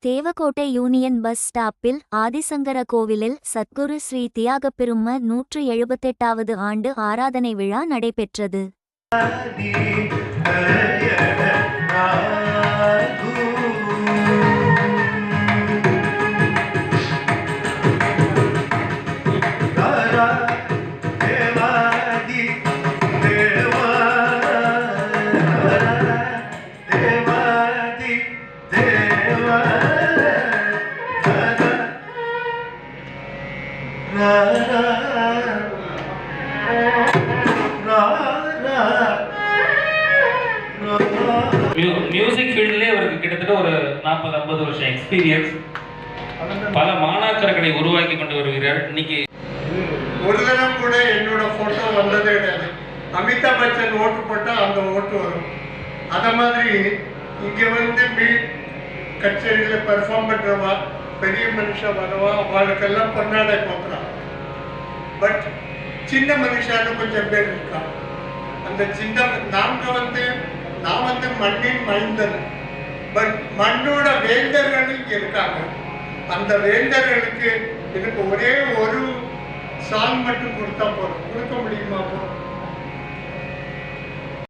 Devakottai union bus ஸ்டாப்பில் ஆதிசங்கர கோவிலில் சத்குரு ஸ்ரீ தியாகப்பெரும நூற்று எழுபத்தெட்டாவது ஆண்டு ஆராதனை விழா நடைபெற்றது. மியூ- மியூசிக் ஃபீல்ட்லேயே அவருக்கு கிட்டத்தட்ட ஒரு நாற்பது ஐம்பது வருஷம் எக்ஸ்பீரியன்ஸ் பல மாணாக்கர்களை உருவாக்கி கொண்டு வருகிறார். இன்னைக்கு ஒரு தினம் கூட என்னோட போட்டோ வந்ததே கிடையாது. அமிதாப் பச்சன் ஓட்டு போட்டால் அந்த ஓட்டு வரும். அதை மாதிரி இங்கே வந்து மீ கச்சேரியில் பெர்ஃபார்ம் பண்ணுறவா பெரிய மனுஷன் வரவா அவளுக்கெல்லாம் பொன்னாடை போக்குறான். பட் சின்ன மனுஷான்னு கொஞ்சம் பேர் இருக்கான் அந்த சின்ன நாங்க வந்து நான் வந்து மண்ணின் மைந்தன் பட் மண்ணோட வேந்தர்கள் இங்கே இருக்காங்க. அந்த வேந்தர்களுக்கு எனக்கு ஒரே ஒரு சாங் மட்டும் கொடுத்தா போதும். கொடுக்க முடியுமா போதும்?